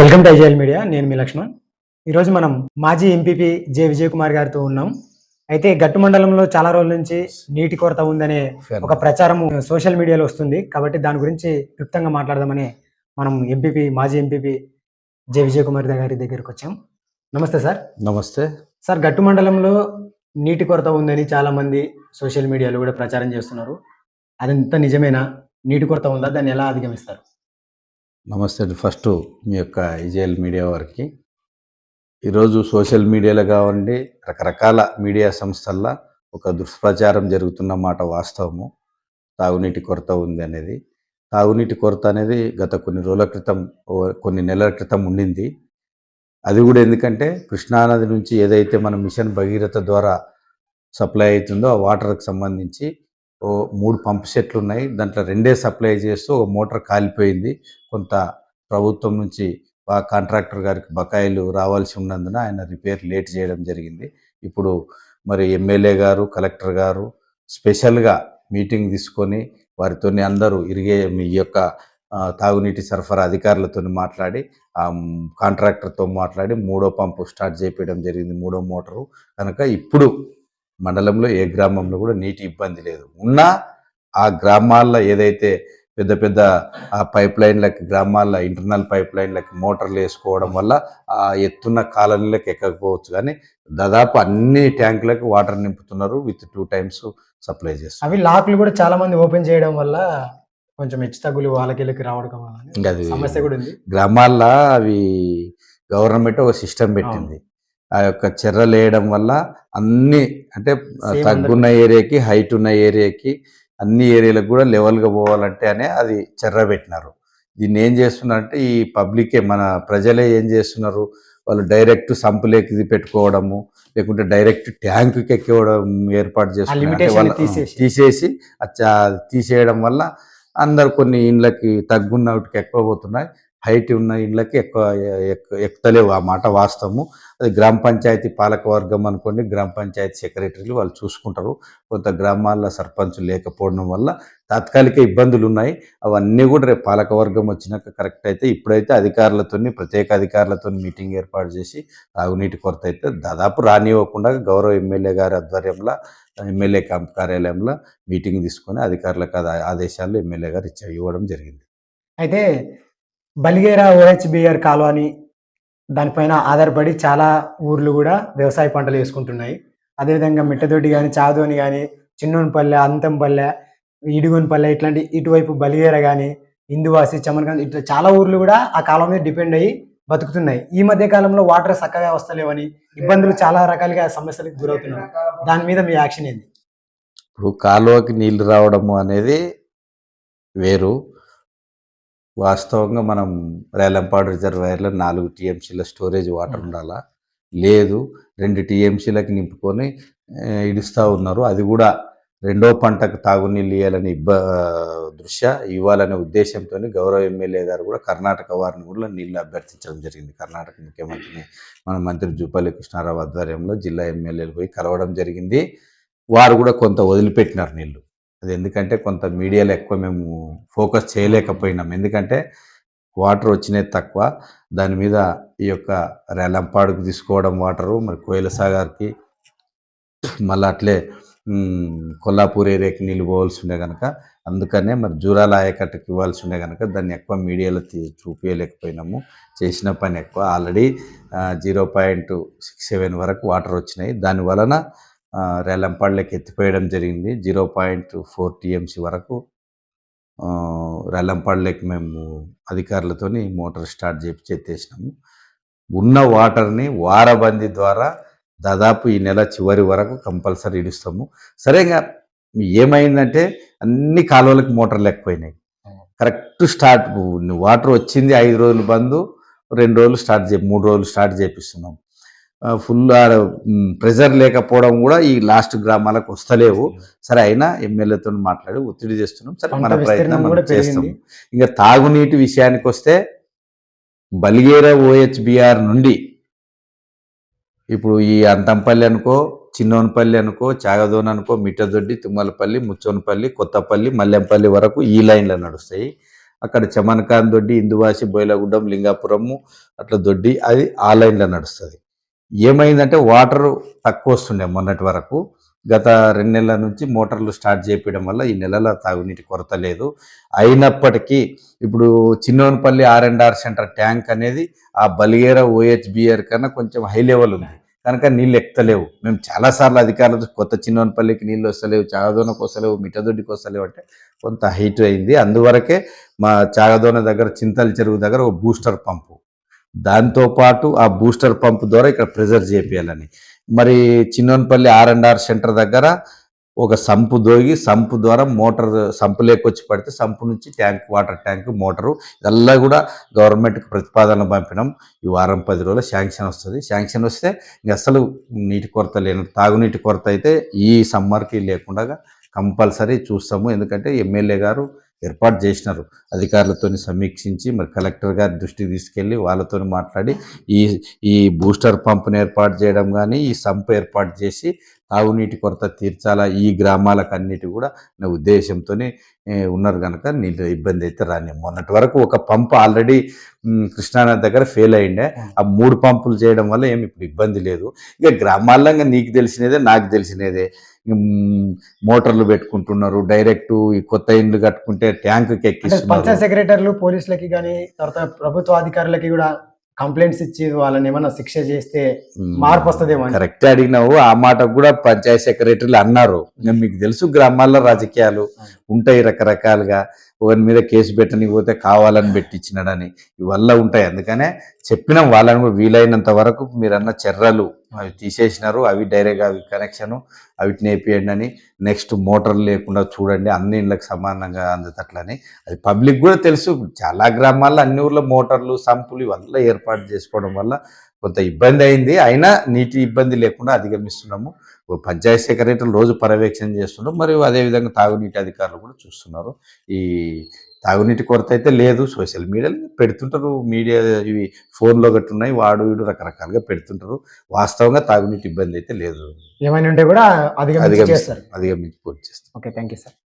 Welcome to IGL media నేను మీ లక్ష్మణ్. ఈరోజు మనం మాజీ ఎంపీపీ జె విజయ్ కుమార్ గారితో ఉన్నాం. అయితే గట్టు మండలంలో చాలా రోజుల నుంచి నీటి కొరత ఉందనే ఒక ప్రచారం సోషల్ మీడియాలో వస్తుంది. కాబట్టి దాని గురించి క్లుప్తంగా మాట్లాడదామని మనం ఎంపీపీ మాజీ ఎంపీపీ జె విజయ్ కుమార్ గారి దగ్గరికి వచ్చాం. నమస్తే సార్. నమస్తే. సార్ గట్టు మండలంలో నీటి కొరత ఉందని చాలా మంది సోషల్ మీడియాలో కూడా ప్రచారం చేస్తున్నారు. అదంతా నిజమేనా? నీటి కొరత ఉందా? దాన్ని ఎలా అధిగమిస్తారు? నమస్తే ఫస్ట్ మీ యొక్క ఇజేఎల్ మీడియా వారికి. ఈరోజు సోషల్ మీడియాలో కావండి రకరకాల మీడియా సంస్థల్లో ఒక దుష్ప్రచారం జరుగుతున్న మాట వాస్తవము. తాగునీటి కొరత ఉంది అనేది. తాగునీటి కొరత అనేది గత కొన్ని రోజుల క్రితం ఓ కొన్ని నెలల క్రితం ఉండింది. అది కూడా ఎందుకంటే కృష్ణానది నుంచి ఏదైతే మన మిషన్ భగీరథ ద్వారా సప్లై అవుతుందో ఆ వాటర్కి సంబంధించి మూడు పంప్ సెట్లు ఉన్నాయి దాంట్లో రెండే సప్లై చేస్తూ ఒక మోటార్ కాలిపోయింది. కొంత ప్రభుత్వం నుంచి ఆ కాంట్రాక్టర్ గారికి బకాయిలు రావాల్సి ఉన్నందున ఆయన రిపేర్ లేట్ చేయడం జరిగింది. ఇప్పుడు మరి ఎమ్మెల్యే గారు కలెక్టర్ గారు స్పెషల్గా మీటింగ్ తీసుకొని వారితో అందరూ ఇరిగే మీ యొక్క తాగునీటి సరఫరా అధికారులతో మాట్లాడి ఆ కాంట్రాక్టర్తో మాట్లాడి మూడో పంపు స్టార్ట్ చేపించడం జరిగింది. మూడో మోటారు. కనుక ఇప్పుడు మండలంలో ఏ గ్రామంలో కూడా నీటి ఇబ్బంది లేదు. ఉన్నా ఆ గ్రామాల్లో ఏదైతే పెద్ద పెద్ద ఆ పైప్ లైన్లకి గ్రామాల్లో ఇంటర్నల్ పైప్ లైన్లకి మోటార్లు వేసుకోవడం వల్ల ఆ ఎత్తున్న కాలనీలకు ఎక్కకపోవచ్చు. కానీ దాదాపు అన్ని ట్యాంకులకు వాటర్ నింపుతున్నారు విత్ టూ టైమ్స్ సప్లై చేస్తారు అవి లాక్లు కూడా చాలా మంది ఓపెన్ చేయడం వల్ల కొంచెం హెచ్చు తగ్గులు వాళ్ళకి రావడం సమస్య కూడా ఉంది. గ్రామాల్లో అవి గవర్నమెంట్ ఒక సిస్టమ్ పెట్టింది. ఆ యొక్క చెర్రలు వేయడం వల్ల అన్ని అంటే తగ్గున్న ఏరియాకి హైట్ ఉన్న ఏరియాకి అన్ని ఏరియాలకు కూడా లెవెల్గా పోవాలంటే అనే అది చెర్ర పెట్టినారు. దీన్ని ఏం చేస్తున్నారంటే ఈ పబ్లికే మన ప్రజలే ఏం చేస్తున్నారు? వాళ్ళు డైరెక్ట్ సంపులేకి ఇది పెట్టుకోవడము లేకుంటే డైరెక్ట్ ట్యాంకుకి ఎక్కివడం ఏర్పాటు చేస్తున్నారు. తీసేసి. తీసేసి అచ్చా తీసేయడం వల్ల అందరు కొన్ని ఇండ్లకి తగ్గున్నటికి ఎక్కువ పోతున్నాయి హైట్ ఉన్న ఇండ్లకి ఎక్కువ ఎక్కుతలేవు ఆ మాట వాస్తవము. అది గ్రామ పంచాయతీ పాలక వర్గం అనుకోండి గ్రామ పంచాయతీ సెక్రటరీలు వాళ్ళు చూసుకుంటారు. కొంత గ్రామాల్లో సర్పంచులు లేకపోవడం వల్ల తాత్కాలిక ఇబ్బందులు ఉన్నాయి అవన్నీ కూడా రేపు పాలకవర్గం వచ్చినాక కరెక్ట్ అయితే ఇప్పుడైతే అధికారులతో ప్రత్యేక అధికారులతో మీటింగ్ ఏర్పాటు చేసి తాగునీటి కొరత అయితే దాదాపు రానివ్వకుండా గౌరవ ఎమ్మెల్యే గారి ఆధ్వర్యంలో ఎమ్మెల్యే క్యాంప్ కార్యాలయంలో మీటింగ్ తీసుకొని అధికారులకు ఆదేశాలు ఎమ్మెల్యే గారు ఇచ్చా ఇవ్వడం జరిగింది. అయితే బలిగేరా ఓహెచ్బిఆర్ కాలువని దానిపైన ఆధారపడి చాలా ఊర్లు కూడా వ్యవసాయ పంటలు వేసుకుంటున్నాయి. అదేవిధంగా మిట్టదొడ్డి కానీ చాదోని కానీ చిన్నోనిపల్లె అంతంపల్లె ఇడుగునిపల్లె ఇట్లాంటి ఇటువైపు బలిగేర కానీ ఇందువాసి చమన్కాంత్ ఇట్లా చాలా ఊర్లు కూడా ఆ కాలం మీద డిపెండ్ అయ్యి బతుకుతున్నాయి. ఈ మధ్య కాలంలో వాటర్ చక్కగా వస్తలేవని ఇబ్బందులు చాలా రకాలుగా సమస్యలకు గురవుతున్నాయి దాని మీద మీ యాక్షన్ ఏంది? ఇప్పుడు కాలువకి నీళ్ళు రావడము అనేది వేరు. వాస్తవంగా మనం రేలంపాడు రిజర్వాయర్లో నాలుగు టీఎంసీల స్టోరేజ్ వాటర్ ఉండాలా? లేదు. రెండు టీఎంసీలకు నింపుకొని ఇడుస్తూ ఉన్నారు. అది కూడా రెండో పంటకు తాగునీళ్ళు ఇవ్వాలని ఇబ్బ దృష్ట్యా ఇవ్వాలనే ఉద్దేశంతో గౌరవ ఎమ్మెల్యే గారు కూడా కర్ణాటక వారిని కూడా నీళ్ళు అభ్యర్థించడం జరిగింది. కర్ణాటక ముఖ్యమంత్రిని మన మంత్రి జూపల్లి కృష్ణారావు ఆధ్వర్యంలో జిల్లా ఎమ్మెల్యేలు పోయి కలవడం జరిగింది. వారు కూడా కొంత వదిలిపెట్టినారు నీళ్ళు. అది ఎందుకంటే కొంత మీడియాలో ఎక్కువ మేము ఫోకస్ చేయలేకపోయినాం. ఎందుకంటే వాటర్ వచ్చినాయి తక్కువ. దాని మీద ఈ యొక్క రేలంపాడుకు తీసుకోవడం వాటరు మరి కోయిల సాగర్కి మళ్ళీ అట్లే కొల్లాపూర్ ఏరియాకి నీళ్ళు పోవాల్సి ఉండే కనుక అందుకనే మరి జూరాల ఆయకట్టుకి ఇవ్వాల్సి ఉండే కనుక దాన్ని ఎక్కువ మీడియాలో తీ చూపించలేకపోయినాము చేసిన పని ఎక్కువ. Already zero point six seven వరకు వాటర్ వచ్చినాయి. దాని వలన రేలంపాడులోకి ఎత్తిపోయడం జరిగింది. జీరో పాయింట్ ఫోర్ టీఎంసీ వరకు ఆ, రేలంపాడులోకి మేము అధికారులతోని మోటార్ స్టార్ట్ చేపించి ఎత్తేసినాము ఉన్న వాటర్ని వారబంది ద్వారా దాదాపు ఈ నెల చివరి వరకు కంపల్సరీ ఇడుస్తాము. సరేగా ఏమైందంటే అన్ని కాలువలకు మోటార్లు ఎక్కువైనాయి కరెక్ట్ స్టార్ట్ వాటర్ వచ్చింది ఐదు రోజులు బంద్ రెండు రోజులు స్టార్ట్ చే మూడు రోజులు స్టార్ట్ చేపిస్తున్నాం. ఫుల్ ప్రెజర్ లేకపోవడం కూడా ఈ లాస్ట్ గ్రామాలకు వస్తలేవు. సరే అయినా ఎమ్మెల్యేతో మాట్లాడి ఒత్తిడి చేస్తున్నాం. సరే మన ప్రయత్నం మనం చేస్తాం. ఇంకా తాగునీటి విషయానికి వస్తే బలిగేర ఓహెచ్బిఆర్ నుండి ఇప్పుడు ఈ అంతంపల్లి అనుకో చిన్నోనపల్లి అనుకో చాగదోన్ అనుకో మిట్టదొడ్డి తుమ్మలపల్లి ముచ్చోనపల్లి కొత్తపల్లి మల్లెంపల్లి వరకు ఈ లైన్లో నడుస్తాయి. అక్కడ చమన్కాన్ దొడ్డి ఇందువాసి బోయలగుడ్డం లింగాపురము అట్లా దొడ్డి అది ఆ లైన్లో నడుస్తుంది. ఏమైందంటే వాటర్ తక్కువ వస్తుండే మొన్నటి వరకు. గత రెండు నెలల నుంచి మోటార్లు స్టార్ట్ చేయడం వల్ల ఈ నెలల తాగునీటి కొరత లేదు. అయినప్పటికీ ఇప్పుడు Chinnonpalli R and R centre tank అనేది ఆ బలిగేర ఓహెచ్బిఆర్ కన్నా కొంచెం హై లెవెల్ ఉంది. కనుక నీళ్ళు ఎక్కలేవు మేము చాలాసార్లు అధికారులతో కొత్త చిన్నోనపల్లికి నీళ్ళు వస్తలేవు చాగదోనకు వస్తలేవు మిఠదొడ్డికి వస్తలేవు అంటే కొంత హైట్ అయింది. అందువరకే మా చాగదోన దగ్గర చింతల చెరువు దగ్గర ఒక బూస్టర్ పంపు. దాంతోపాటు ఆ బూస్టర్ పంప్ ద్వారా ఇక్కడ ప్రెజర్ చేపించాలని మరి Chinnonpalli R and R centre దగ్గర ఒక సంపు దోగి సంపు ద్వారా మోటార్ సంపు లేకొచ్చి పడితే సంపు నుంచి ట్యాంక్ వాటర్ ట్యాంక్ మోటారు ఇదల్లా కూడా గవర్నమెంట్కి ప్రతిపాదన పంపినాం. ఈ వారం పది రోజుల శాంక్షన్ వస్తుంది. శాంక్షన్ వస్తే ఇంక అసలు నీటి కొరత లేని తాగునీటి కొరత అయితే ఈ సమ్మర్కి లేకుండా కంపల్సరీ చూస్తాము. ఎందుకంటే ఎమ్మెల్యే గారు ఏర్పాటు చేసినారు. అధికారులతో సమీక్షించి మరి కలెక్టర్ గారి దృష్టికి తీసుకెళ్ళి వాళ్ళతో మాట్లాడి ఈ ఈ బూస్టర్ పంప్ను ఏర్పాటు చేయడం కానీ ఈ సంప్ ఏర్పాటు చేసి తాగునీటి కొరత తీర్చాలా ఈ గ్రామాలకు అన్నిటి కూడా నా ఉద్దేశంతోనే ఉన్నారు కనుక నీళ్ళు ఇబ్బంది అయితే రాని మొన్నటి వరకు ఒక పంప్ ఆల్రెడీ కృష్ణానది దగ్గర ఫెయిల్ అయిండే. ఆ మూడు పంపులు చేయడం వల్ల ఏమి ఇప్పుడు ఇబ్బంది లేదు. ఇక గ్రామాల్లో నీకు తెలిసినదే నాకు తెలిసినదే. మోటార్లు పెట్టుకుంటున్నారు. డైరెక్ట్ ఈ కొత్త ఇండ్లు కట్టుకుంటే ట్యాంక్ ఎక్కిస్తున్నారు. పంచాయత్ సెక్రటరీలు పోలీసులకి కానీ తర్వాత ప్రభుత్వ అధికారులకి కూడా కంప్లైంట్స్ ఇచ్చి వాళ్ళని ఏమన్నా శిక్ష చేస్తే మార్పు వస్తుందేమో. కరెక్ట్ అడిగినావు. ఆ మాట కూడా పంచాయత్ సెక్రటరీలు అన్నారు. మీకు తెలుసు గ్రామాల్లో రాజకీయాలు ఉంటాయి రకరకాలుగా. ఒకరి మీద కేసు పెట్టని పోతే కావాలని పెట్టించినాడని ఇవల్ల ఉంటాయి. అందుకనే చెప్పినాం వాళ్ళని కూడా వీలైనంత వరకు మీరన్న చెర్రలు అవి తీసేసినారు. అవి డైరెక్ట్గా అవి కనెక్షను అవిటిని వేపియండి అని నెక్స్ట్ మోటార్లు లేకుండా చూడండి. అన్ని ఇళ్ళకి సమానంగా అందుతట్లని. అది పబ్లిక్ కూడా తెలుసు. చాలా గ్రామాల్లో అన్ని ఊర్లో మోటార్లు సంపులు ఇవల్ల ఏర్పాటు చేసుకోవడం వల్ల కొంత ఇబ్బంది అయింది. అయినా నీటి ఇబ్బంది లేకుండా అధిగమిస్తున్నాము. ఓ పంచాయత్ సెక్రటరీలు రోజు పర్యవేక్షణ చేస్తున్నారు మరియు అదేవిధంగా తాగునీటి అధికారులు కూడా చూస్తున్నారు. ఈ తాగునీటి కొరత అయితే లేదు. సోషల్ మీడియాలో పెడుతుంటారు. మీడియా ఇవి ఫోన్లో గట్టు ఉన్నాయి. వాడు వీడు రకరకాలుగా పెడుతుంటారు. వాస్తవంగా తాగునీటి ఇబ్బంది అయితే లేదు. ఏమైనా ఉంటే కూడా అధిగమించి అధిగమించి పూర్తి చేస్తారు ఓకే థ్యాంక్ యూ సార్.